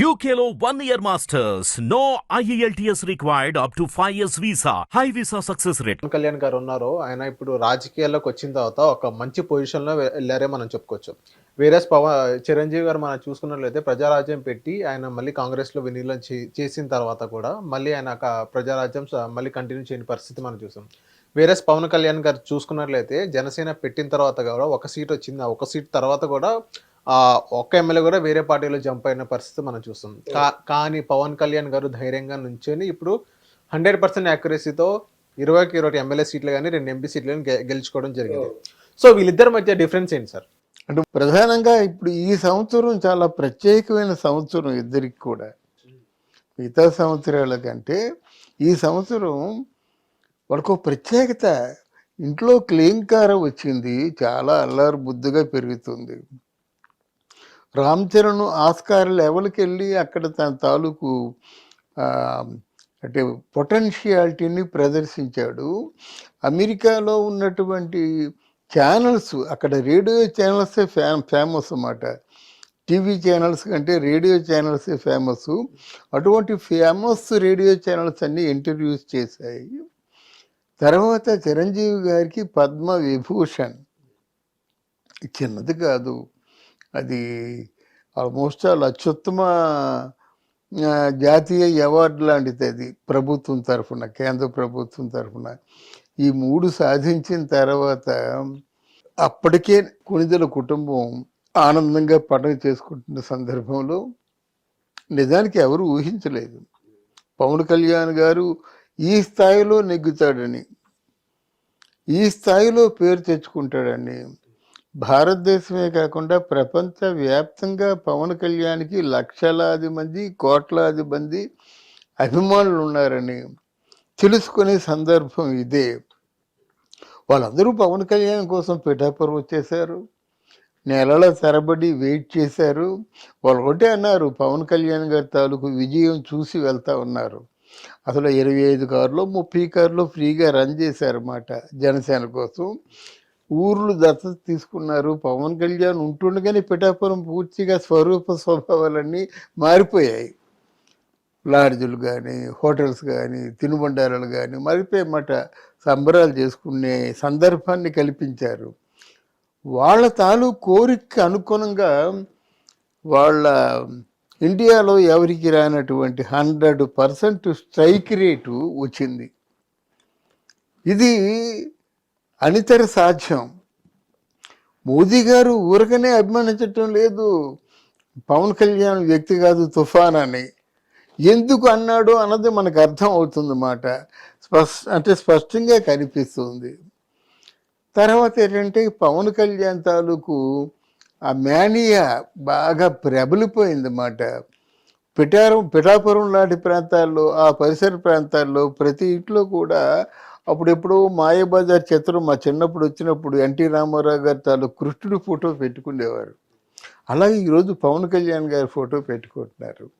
యూకేలో one year masters no IELTS required up to five years visa high visa success rate Kalyan garu ఉన్నారు. ఆయన ఇప్పుడు రాజకీయాల్లోకి వచ్చిన తర్వాత ఒక మంచి పొజిషన్లో వెళ్ళారే మనం చెప్పుకోవచ్చు. వేరే పవన్ చిరంజీవి గారు మనం చూసుకున్నట్లయితే ప్రజారాజ్యం పెట్టి ఆయన మళ్ళీ కాంగ్రెస్లో వినీలం చే- చేసిన తర్వాత కూడా మళ్ళీ ఆయన ఒక ప్రజారాజ్యం స- మళ్ళీ కంటిన్యూ చేయని పరిస్థితి మనం చూసాం. వేరే పవన్ కళ్యాణ్ గారు చూసుకున్నట్లయితే జనసేన పెట్టిన తర్వాత కూడా ఒక సీట్ వచ్చింది. ఒక సీట్ తర్వాత కూడా ఒక్క ఎమ్మెల్యే కూడా వేరే పార్టీలో జంప్ అయిన పరిస్థితి మనం చూస్తాం. కా- కానీ పవన్ కళ్యాణ్ గారు ధైర్యంగా నుంచొని ఇప్పుడు హండ్రెడ్ పర్సెంట్ యాక్యురసీతో ఇరవైకి ఇరవై ఎమ్మెల్యే సీట్లు కానీ రెండు ఎంపీ సీట్లను గె- గెలుచుకోవడం జరిగింది. సో వీళ్ళిద్దరి మధ్య డిఫరెన్స్ ఏంటి సార్? అంటే ప్రధానంగా ఇప్పుడు ఈ సంవత్సరం చాలా ప్రత్యేకమైన సంవత్సరం ఇద్దరికి కూడా. మిగతా సంవత్సరాల కంటే ఈ సంవత్సరం వాళ్ళకు ఒక ప్రత్యేకత. ఇంట్లో క్లీంకారం వచ్చింది చాలా అల్లారు బుద్ధిగా పెరుగుతుంది. రామ్ చరణ్ ఆస్కార్ లెవెల్కి వెళ్ళి అక్కడ తన తాలూకు అంటే పొటెన్షియాలిటీని ప్రదర్శించాడు. అమెరికాలో ఉన్నటువంటి ఛానల్స్ అక్కడ రేడియో ఛానల్సే ఫే ఫేమస్ అన్నమాట. టీవీ ఛానల్స్ కంటే రేడియో ఛానల్స్ ఫేమస్. అటువంటి ఫేమస్ రేడియో ఛానల్స్ అన్నీ ఇంటర్వ్యూస్ చేశాయి. తర్వాత చిరంజీవి గారికి పద్మ విభూషణ్ చిన్నది కాదు. అది ఆల్మోస్ట్ ఆల్ అత్యుత్తమ జాతీయ అవార్డు లాంటిది అది ప్రభుత్వం తరఫున కేంద్ర ప్రభుత్వం తరఫున. ఈ మూడు సాధించిన తర్వాత అప్పటికే కుణిదల కుటుంబం ఆనందంగా పండుగ చేసుకుంటున్న సందర్భంలో నిజానికి ఎవరు ఊహించలేదు. పవన్ కళ్యాణ్ గారు ఈ స్థాయిలో నెగ్గుతాడని ఈ స్థాయిలో పేరు తెచ్చుకుంటాడని భారతదేశమే కాకుండా ప్రపంచ వ్యాప్తంగా పవన్ కళ్యాణ్కి లక్షలాది మంది కోట్లాది మంది అభిమానులు ఉన్నారని తెలుసుకునే సందర్భం ఇదే. వాళ్ళందరూ పవన్ కళ్యాణ్ కోసం పిఠాపురం వచ్చేసారు నెలల తరబడి వెయిట్ చేశారు. వాళ్ళు ఒకటే అన్నారు పవన్ కళ్యాణ్ గారి తాలూకు విజయం చూసి వెళ్తా ఉన్నారు. అసలు ఇరవై ఐదు కార్లు ముప్పై కార్లు ఫ్రీగా రన్ చేశారన్నమాట జనసేన కోసం. ఊర్లు దత్తత తీసుకున్నారు. పవన్ కళ్యాణ్ ఉంటుండగానే పిఠాపురం పూర్తిగా స్వరూప స్వభావాలన్నీ మారిపోయాయి. లాడ్జులు కానీ హోటల్స్ కానీ తినుబండారాలు కానీ మారిపోయమాట సంబరాలు చేసుకునే సందర్భాన్ని కల్పించారు. వాళ్ళ తాలూ కోరిక అనుగుణంగా వాళ్ళ ఇండియాలో ఎవరికి రానటువంటి హండ్రెడ్ పర్సెంట్ స్ట్రైక్ రేటు వచ్చింది. ఇది అనితర సాధ్యం. మోదీ గారు ఊరకనే అభిమానించటం లేదు. పవన్ కళ్యాణ్ వ్యక్తి కాదు తుఫాన్ అని ఎందుకు అన్నాడు అన్నది మనకు అర్థం అవుతుంది మాట. స్పష్ అంటే స్పష్టంగా కనిపిస్తుంది. తర్వాత ఏంటంటే పవన్ కళ్యాణ్ తాలూకు ఆ మేనియా బాగా ప్రబలిపోయింది అన్నమాట పిఠారం పిఠాపురం లాంటి ప్రాంతాల్లో ఆ పరిసర ప్రాంతాల్లో ప్రతి ఇంట్లో కూడా అప్పుడెప్పుడు మాయబజార్ చిత్రం మా చిన్నప్పుడు వచ్చినప్పుడు ఎన్టీ రామారావు గారి తాలూకు కృష్ణుడి ఫోటో పెట్టుకునేవారు. అలాగే ఈరోజు పవన్ కళ్యాణ్ గారి ఫోటో పెట్టుకుంటున్నారు.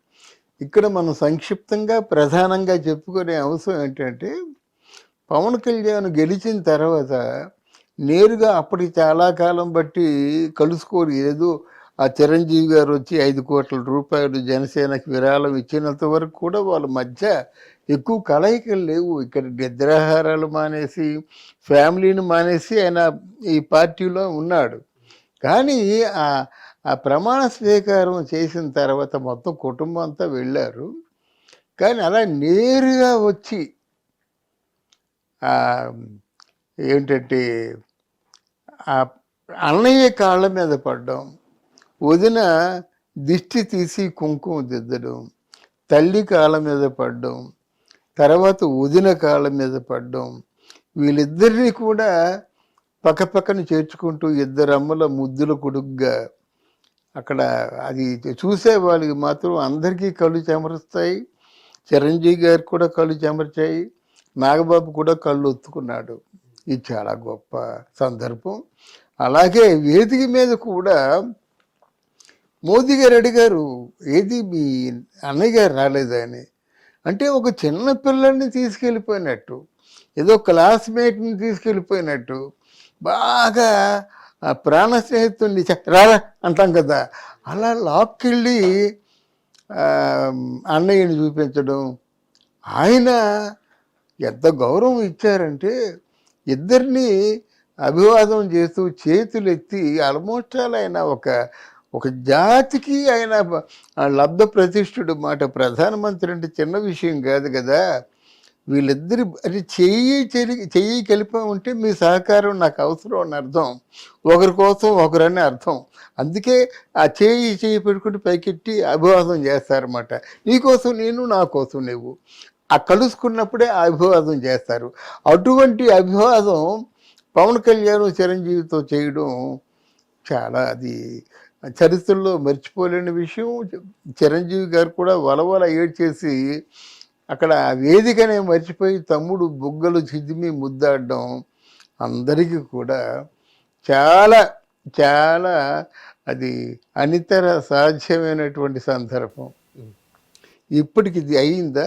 ఇక్కడ మనం సంక్షిప్తంగా ప్రధానంగా చెప్పుకునే అంశం ఏంటంటే పవన్ కళ్యాణ్ గెలిచిన తర్వాత నేరుగా అప్పటికి చాలా కాలం బట్టి కలుసుకోరు. ఏదో ఆ చిరంజీవి గారు వచ్చి ఐదు కోట్ల రూపాయలు జనసేనకి విరాళం ఇచ్చినంత వరకు కూడా వాళ్ళ మధ్య ఎక్కువ కలయికలు లేవు. ఇక్కడ నిద్రాహారాలు మానేసి ఫ్యామిలీని మానేసి ఆయన ఈ పార్టీలో ఉన్నాడు. కానీ ఆ ఆ ప్రమాణ స్వీకారం చేసిన తర్వాత మొత్తం కుటుంబం అంతా వెళ్ళారు. కానీ అలా నేరుగా వచ్చి ఏంటంటే ఆ అన్నయ్య కాళ్ళ మీద పడ్డం. వదిన దిష్టి తీసి కుంకుమ దిద్దడం తల్లి కాళ్ళ మీద పడ్డం తర్వాత వదిన కాళ్ళ మీద పడ్డం వీళ్ళిద్దరినీ కూడా పక్కపక్కన చేర్చుకుంటూ ఇద్దరు అమ్మల ముద్దుల కొడుగ్గా అక్కడ అది చూసే వాళ్ళకి మాత్రం అందరికీ కళ్ళు చెమరుస్తాయి. చిరంజీవి గారికి కూడా కళ్ళు చెమర్చాయి. నాగబాబు కూడా కళ్ళు ఒత్తుకున్నాడు. ఇది చాలా గొప్ప సందర్భం. అలాగే వేదిక మీద కూడా మోదీ గారు అడిగారు ఏది మీ అన్నయ్య గారు రాలేదని అంటే ఒక చిన్న పిల్లల్ని తీసుకెళ్ళిపోయినట్టు ఏదో క్లాస్మేట్ని తీసుకెళ్ళిపోయినట్టు బాగా ప్రాణ స్నేహితుడిని "చ, రారా అంటాం కదా అలా లాక్కెళ్ళి అన్నయ్యని చూపించడం ఆయన ఎంత గౌరవం ఇచ్చారంటే ఇద్దరిని అభివాదం చేస్తూ చేతులు ఎత్తి ఆల్మోస్ట్ ఆల్ ఆయన ఒక ఒక జాతికి ఆయన లబ్ధ ప్రతిష్ఠుడు మాట ప్రధానమంత్రి అంటే చిన్న విషయం కాదు కదా. వీళ్ళిద్దరి అది చెయ్యి చెయ్యి కలిపి ఉంటే మీ సహకారం నాకు అవసరం అని అర్థం. ఒకరి కోసం ఒకరని అర్థం. అందుకే ఆ చేయి చేయి పెట్టుకుంటే పైకెట్టి అభివాదం చేస్తారన్నమాట. నీకోసం నేను నా కోసం నువ్వు. ఆ కలుసుకున్నప్పుడే ఆ అభివాదం చేస్తారు. అటువంటి అభివాదం పవన్ కళ్యాణ్ చిరంజీవితో చేయడం చాలా అది చరిత్రలో మర్చిపోలేని విషయం చిరంజీవి గారు కూడా వలవల ఏడ్చేసి అక్కడ వేదికనే మర్చిపోయి తమ్ముడు బుగ్గలు చిదిమి ముద్దాడడం అందరికీ కూడా చాలా చాలా అది అనితర సాధ్యమైనటువంటి సందర్భం. ఇప్పటికి ఇది అయిందా?